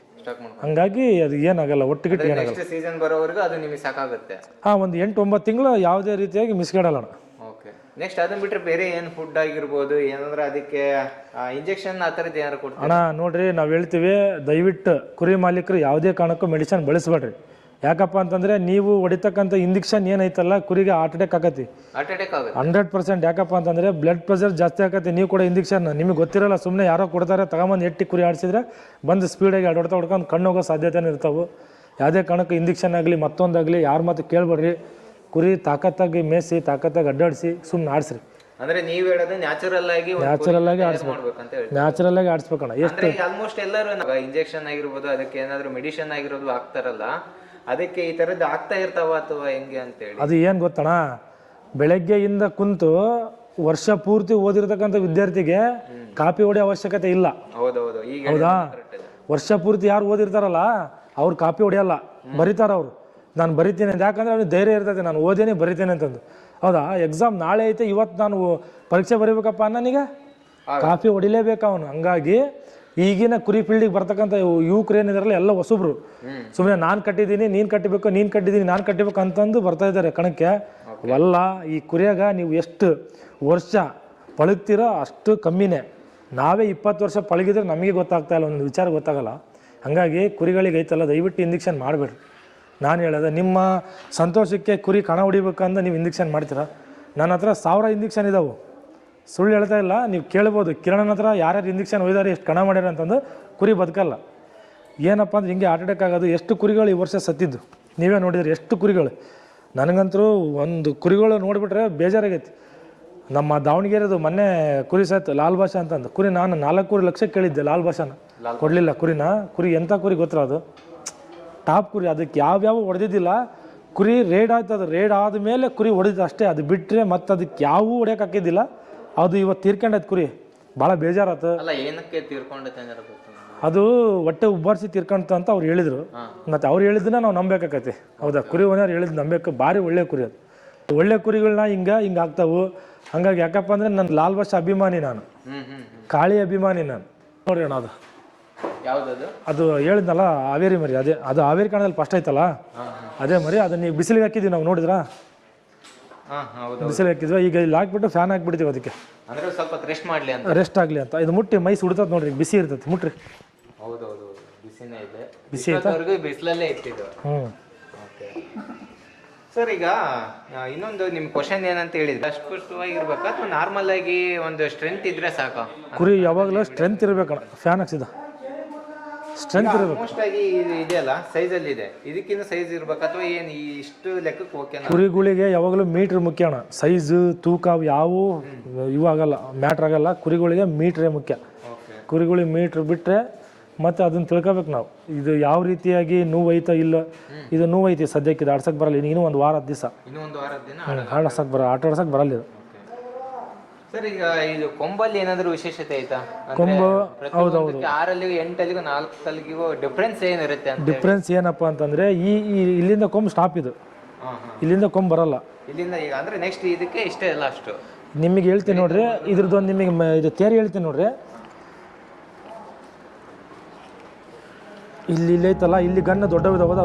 ಹಂಗಾಗಿ ಅದು ಏನಾಗಲ್ಲ ಒಟ್ಟಿಗೆ ಏನಾಗಲ್ಲ. ಸೀಸನ್ ಬರೋವರೆಗೂ ಅದು ನಿಮಗೆ ಸಾಕಾಗುತ್ತೆ ಹಾಂ ಒಂದು ಎಂಟು ಒಂಬತ್ತು ತಿಂಗಳು ಯಾವುದೇ ರೀತಿಯಾಗಿ ಮಿಸ್ಗಡಲ್ಲ ಅಣ್ಣ. ಓಕೆ ಓಕೆ ನೆಕ್ಸ್ಟ್ ಅದನ್ನ ಬಿಟ್ಟರೆ ಬೇರೆ ಏನು ಫುಡ್ ಆಗಿರ್ಬೋದು ಏನಂದ್ರೆ ಅದಕ್ಕೆ ಇಂಜೆಕ್ಷನ್ ಆ ಥರದ್ದು ಏನಾರು ಕೊಡ್ತೀವಿ ಅಣ್ಣ ನೋಡ್ರಿ ನಾವು ಹೇಳ್ತೀವಿ ದಯವಿಟ್ಟು ಕುರಿ ಮಾಲೀಕರು ಯಾವುದೇ ಕಾರಣಕ್ಕೂ ಮೆಡಿಸನ್ ಬಳಸಬೇಡ್ರಿ. ಯಾಕಪ್ಪ ಅಂತಂದ್ರೆ ನೀವು ಹೊಡಿತಕ್ಕಂಥ ಇಂಜೆಕ್ಷನ್ ಏನೈತಲ್ಲ ಕುರಿಗೆ ಹಾರ್ಟ್ ಅಟ್ಯಾಕ್ ಆಗತಿ ಹಾರ್ಟ್ ಅಟ್ಯಾಕ್ ಆಗುತ್ತೆ. ಹಂಡ್ರೆಡ್ ಪರ್ಸೆಂಟ್ ಯಾಕಪ್ಪ ಅಂತಂದ್ರೆ ಬ್ಲಡ್ ಪ್ರೆಷರ್ ಜಾಸ್ತಿ ಆಗತ್ತೆ ನೀವು ಕೂಡ ಇಂಜೆಕ್ಷನ್. ನಿಮಗೆ ಗೊತ್ತಿರಲ್ಲ ಸುಮ್ಮನೆ ಯಾರೋ ಕೊಡ್ತಾರೆ ತಗೊಂಬಂದು ಎಟ್ಟಿ ಕುರಿ ಆಡಿಸಿದ್ರೆ ಬಂದು ಸ್ಪೀಡಾಗಿ ಎರಡು ಹೊಡ್ತಾ ಹೊಡ್ಕೊಂಡು ಕಣ್ಣು ಹೋಗೋ ಸಾಧ್ಯತೆನೂ ಇರ್ತಾವೆ. ಯಾವುದೇ ಕಾರಣಕ್ಕೆ ಇಂಜೆಕ್ಷನ್ ಆಗಲಿ ಮತ್ತೊಂದಾಗಲಿ ಯಾರ ಮಾತು ಕೇಳ್ಬೇಡ್ರಿ ಕುರಿ ತಾಕತ್ತಾಗಿ ಮೇಯಿಸಿ ತಾಕತ್ತಾಗಿ ಅಡ್ಡಾಡಿಸಿ ಸುಮ್ಮನೆ ಆಡಿಸ್ರಿ. ಅಂದ್ರೆ ನೀವು ಹೇಳೋದು ನ್ಯಾಚುರಲ್ ಆಗಿ ನ್ಯಾಚುರಲ್ ಆಗಿ ಆಡಿಸ್ಬೇಕು. ನ್ಯಾಚುರಲ್ ಆಗಿ ಆಡಿಸ್ಬೇಕಣ್ಣ. ಎಷ್ಟು ಆಲ್ಮೋಸ್ಟ್ ಎಲ್ಲರೂ ಇಂಜೆಕ್ಷನ್ ಆಗಿರ್ಬೋದು ಅದಕ್ಕೆ ಏನಾದ್ರು ಮೆಡಿಸಿನ್ ಆಗಿರೋದು ಹಾಕ್ತಾರಲ್ಲ ಅದಕ್ಕೆ ಈ ತರದ್ದು ಆಗ್ತಾ ಇರ್ತಾವ ಅಥವಾ ಹೆಂಗೆ ಅಂತ ಹೇಳಿ ಅದು ಏನು ಗೊತ್ತಣ ಬೆಳಗ್ಗೆಯಿಂದ ಕುಂತು ವರ್ಷ ಪೂರ್ತಿ ಓದಿರ್ತಕ್ಕಂಥ ವಿದ್ಯಾರ್ಥಿಗೆ ಕಾಪಿ ಹೊಡೆಯೋ ಅವಶ್ಯಕತೆ ಇಲ್ಲ. ಹೌದೌದು. ಈಗ ಹೌದಾ? ವರ್ಷ ಪೂರ್ತಿ ಯಾರು ಓದಿರ್ತಾರಲ್ಲ ಅವ್ರು ಕಾಪಿ ಹೊಡೆಯಲ್ಲ ಬರೀತಾರ ಅವರು. ನಾನು ಬರಿತೀನಿ ಅಂತ ಯಾಕಂದ್ರೆ ಅವ್ನಿಗೆ ಧೈರ್ಯ ಇರ್ತೈತೆ ನಾನು ಓದೇನೆ ಬರಿತೇನೆ ಅಂತಂದು. ಹೌದಾ? ಎಕ್ಸಾಮ್ ನಾಳೆ ಐತೆ ಇವತ್ತು ನಾನು ಪರೀಕ್ಷೆ ಬರೀಬೇಕಪ್ಪ ನನಗೆ ಕಾಪಿ ಹೊಡಿಲೇಬೇಕು ಅವನು. ಹಂಗಾಗಿ ಈಗಿನ ಕುರಿ ಫೀಲ್ಡಿಗೆ ಬರ್ತಕ್ಕಂಥ ಯುವಕರು ಏನಿದಾರಲ್ಲ ಎಲ್ಲ ಹೊಸಬ್ರು. ಸುಮ್ಮನೆ ನಾನು ಕಟ್ಟಿದ್ದೀನಿ ನೀನು ಕಟ್ಟಿಬೇಕು ನೀನು ಕಟ್ಟಿದ್ದೀನಿ ನಾನು ಕಟ್ಟಿಬೇಕು ಅಂತಂದು ಬರ್ತಾ ಇದ್ದಾರೆ ಕಣಕ್ಕೆ. ಅವೆಲ್ಲ ಈ ಕುರಿಯಾಗ ನೀವು ಎಷ್ಟು ವರ್ಷ ಪಳಗ್ತೀರೋ ಅಷ್ಟು ಕಮ್ಮಿನೇ. ನಾವೇ ಇಪ್ಪತ್ತು ವರ್ಷ ಪಳಗಿದ್ರೆ ನಮಗೆ ಗೊತ್ತಾಗ್ತಾ ಇಲ್ಲ ಒಂದು ವಿಚಾರ ಗೊತ್ತಾಗಲ್ಲ. ಹಾಗಾಗಿ ಕುರಿಗಳಿಗೆ ಐತಲ್ಲ ದಯವಿಟ್ಟು ಇಂಜೆಕ್ಷನ್ ಮಾಡಬೇಡ್ರಿ. ನಾನು ಹೇಳೋದು ನಿಮ್ಮ ಸಂತೋಷಕ್ಕೆ ಕುರಿ ಕಣ ಹೊಡಿಬೇಕಂದ ನೀವು ಇಂಜೆಕ್ಷನ್ ಮಾಡ್ತೀರಾ? ನನ್ನ ಹತ್ರ ಸಾವಿರ ಇಂಜೆಕ್ಷನ್ ಇದಾವೆ. ಸುಳ್ಳು ಹೇಳ್ತಾ ಇಲ್ಲ. ನೀವು ಕೇಳ್ಬೋದು. ಕಿರಣನ ಹತ್ರ ಯಾರ್ಯಾರು ಇಂಜೆಕ್ಷನ್ ಒಯ್ದಾರೆ ಎಷ್ಟು ಕಣ ಮಾಡ್ಯಾರ ಅಂತಂದು ಕುರಿ ಬದುಕಲ್ಲ. ಏನಪ್ಪ ಅಂದ್ರೆ ಹಿಂಗೆ ಹಾರ್ಟ್ ಅಟ್ಯಾಕ್ ಆಗೋದು. ಎಷ್ಟು ಕುರಿಗಳು ಈ ವರ್ಷ ಸತ್ತಿದ್ದು? ನೀವೇ ನೋಡಿದ್ರೆ ಎಷ್ಟು ಕುರಿಗಳು? ನನಗಂತರೂ ಒಂದು ಕುರಿಗಳು ನೋಡಿಬಿಟ್ರೆ ಬೇಜಾರಾಗೈತಿ. ನಮ್ಮ ದಾವಣಗೆರೆದು ಮೊನ್ನೆ ಕುರಿ ಸತ್ತು ಲಾಲ್ ಭಾಷಾ ಅಂತಂದು. ಕುರಿ ನಾನು ನಾಲ್ಕೂರು ಲಕ್ಷ ಕೇಳಿದ್ದೆ ಲಾಲ್ ಭಾಷಾನ. ಕೊಡಲಿಲ್ಲ ಕುರಿನ. ಕುರಿ ಎಂಥ ಕುರಿ ಗೊತ್ತಿರ ಅದು? ಟಾಪ್ ಕುರಿ. ಅದಕ್ಕೆ ಯಾವ್ಯಾವ ಹೊಡೆದಿದ್ದಿಲ್ಲ. ಕುರಿ ರೇಡ್ ಆಯ್ತು ಅದು ರೇಡ್ ಆದಮೇಲೆ ಕುರಿ ಹೊಡೆದಿದ್ದು ಅಷ್ಟೇ. ಅದು ಬಿಟ್ಟರೆ ಮತ್ತೆ ಅದಕ್ಕೆ ಯಾವೂ ಹೊಡ್ಯಕ್ಕೆ ಹಾಕಿದ್ದಿಲ್ಲ. ಅದು ಇವತ್ತು ತೀರ್ಕೊಂಡೈತೆ ಕುರಿ. ಭಾಳ ಬೇಜಾರಾತು. ಅಲ್ಲ ಏನಕ್ಕೆ ತೀರ್ಕೊಂಡೈತೆ ಅದು ಹೊಟ್ಟೆ ಉಬ್ಬಾರಿಸಿ ತೀರ್ಕೊಂತ ಅಂತ ಅವ್ರು ಹೇಳಿದ್ರು. ಮತ್ತು ಅವ್ರು ಹೇಳಿದ್ದನ್ನ ನಾವು ನಂಬೇಕಾಕತಿ. ಹೌದಾ? ಕುರಿ ಓನರ್ ಹೇಳಿದ್ ನಂಬೇಕು ಭಾರಿ ಒಳ್ಳೆ ಕುರಿ ಅದು. ಒಳ್ಳೆ ಕುರಿಗಳನ್ನ ಹಿಂಗೆ ಹಿಂಗೆ ಆಗ್ತಾವು ಹಂಗಾಗಿ ಯಾಕಪ್ಪ ಅಂದ್ರೆ ನನ್ನ ಲಾಲ್ ಬಸ್ ಅಭಿಮಾನಿ ನಾನು. ಹ್ಮ್ ಹ್ಮ್ ಹ್ಮ್. ಕಾಳಿ ಅಭಿಮಾನಿ ನಾನು. ನೋಡಿ ಅಣ್ಣ ಅದು. ಯಾವ್ದದು? ಅದು ಹೇಳಿದ್ನಲ್ಲ ಹಾವೇರಿ ಮರಿ. ಅದೇ ಅದು ಹಾವೇರಿ ಕಾಣದಲ್ಲಿ ಫಸ್ಟ್ ಐತಲ್ಲ? ಅದೇ ಮರಿ. ಅದನ್ನ ನೀವು ಬಿಸಿಲಿಗೆ ಹಾಕಿದ್ದೀವಿ ನಾವು ನೋಡಿದ್ರಾ? ಹೌದು ಬಿಸಿಲಿಗೆ ಹಾಕಿದ್ವಿ ಈಗ ಇಲ್ಲಿ ಹಾಕ್ಬಿಟ್ಟು ಫ್ಯಾನ್ ಹಾಕ್ಬಿಡ್ತೀವಿ ಅದಕ್ಕೆ. ಅಂದ್ರೆ ಸ್ವಲ್ಪ ರೆಸ್ಟ್ ಮಾಡಲಿ ಅಂತ. ರೆಸ್ಟ್ ಆಗಲಿ ಅಂತ. ಇದು ಮುಟ್ಟಿ ಮೈ ಸುಡ್ತದ ನೋಡ್ರಿ ಬಿಸಿ ಇರ್ತೈತಿ ಮುಟ್ರಿ. ಹೌದೌದು ಬಿಸಿನೇ ಇದೆ. ಬಿಸಿ ಬಿಸಿಲಲ್ಲೇ ಇಟ್ಟಿದ್ದು. ಹ್ಞೂ ಓಕೆ. ಸರ್ ಈಗ ಇನ್ನೊಂದು ನಿಮ್ಮ ಕ್ವಶನ್ ಏನಂತ ಹೇಳಿದ್ರೆ? ಅಷ್ಟು ಅಥವಾ ನಾರ್ಮಲ್ ಆಗಿ ಒಂದು ಸ್ಟ್ರೆಂತ್ ಇದ್ರೆ ಸಾಕು? ಕುರಿ ಯಾವಾಗಲೂ ಸ್ಟ್ರೆಂತ್ ಇರ್ಬೇಕು ಫ್ಯಾನ್ ಹಾಕ್ಸಿದ. ಸ್ಟ್ರೆಂತ್ ಇರಬೇಕು. ಮೋಸ್ಟ್ ಆಗಿ ಇದು ಇದೆಯಲ್ಲ ಸೈಜ್ ಅಲ್ಲಿ ಇದೆ. ಇದಕ್ಕಿಂತ ಸೈಜ್ ಇರ್ಬೇಕು ಅಥವಾ ಏನು ಇಷ್ಟು ಲೆಕ್ಕಕ್ಕೆ ಓಕೆ ಕುರಿಗಳಿಗೆ ಯಾವಾಗಲೂ ಮೀಟ್ರ್ ಮುಖ್ಯ ಅಣ್ಣ. ಸೈಜ್ ತೂಕ ಅವು ಇವಾಗಲ್ಲ ಇವು ಆಗಲ್ಲ ಮ್ಯಾಟ್ರ್ ಆಗಲ್ಲ. ಕುರಿಗಳಿಗೆ ಮೀಟ್ರೇ ಮುಖ್ಯ. ಕುರಿಗಳಿಗೆ ಮೀಟ್ರ್ ಬಿಟ್ಟರೆ ಮತ್ತೆ ಅದನ್ನ ತಿಳ್ಕೊಬೇಕು ನಾವು. ಇದು ಯಾವ ರೀತಿಯಾಗಿ ನೋವು ಐತೋ ಇಲ್ಲ ಇದು ನೋವೈತಿ ಐತಿ ಸದ್ಯಕ್ಕೆ ಇದು ಆಡ್ಸಕ್ಕೆ ಬರಲ್ಲ. ಇನ್ನೂ ಒಂದು ದಿವಸ. ವಾರದ ದಿನ ಆಡ್ಸಕ್ಕೆ ಬರ ಆಟ ಆಡ್ಸಕ್ಕೆ ಬರಲ್ಲ ಇದು. ಸರ್ ಈಗ ಇದು ಕೊಂಬಲ್ಲಿ ಏನಾದರೂ ವಿಶೇಷತೆ ಐತಾ ಕೊಂಬು ಪ್ರತಿಯೊಂದಕ್ಕೆ ಆರಲ್ಲಿಗೂ ಎಂಟಲ್ಲಿಗೂ ನಾಲ್ಕು ತಲ್ಲಿಗೂ ಡಿಫ್ರೆನ್ಸ್ ಏನಿರುತ್ತೆ ಅಂತ ಡಿಫ್ರೆನ್ಸ್ ಏನಪ್ಪ ಅಂತಂದ್ರೆ ಈ ಈ ಇಲ್ಲಿಂದ ಕೊಂಬ್ ಸ್ಟಾಪ್ ಇದು. ಇಲ್ಲಿಂದ ಕೊಂಬ್ ಬರಲ್ಲ. ಇಲ್ಲಿಂದ ಈಗ ಅಂದ್ರೆ ನೆಕ್ಸ್ಟ್ ಇದಕ್ಕೆ ಇಷ್ಟೇ ಎಲ್ಲ ಅಷ್ಟು? ನಿಮಗೆ ಹೇಳ್ತೀನಿ ನೋಡ್ರಿ ಇದ್ರದ್ದೊಂದು ನಿಮಗೆ ಮ- ಇದು ತೇರಿ ಹೇಳ್ತೀನಿ ನೋಡ್ರಿ. ಇಲ್ಲಿ ಇಲ್ಲಿ ಐತಲ್ಲ ಇಲ್ಲಿ ಗನ್ನ ದೊಡ್ಡವಿದಾವದ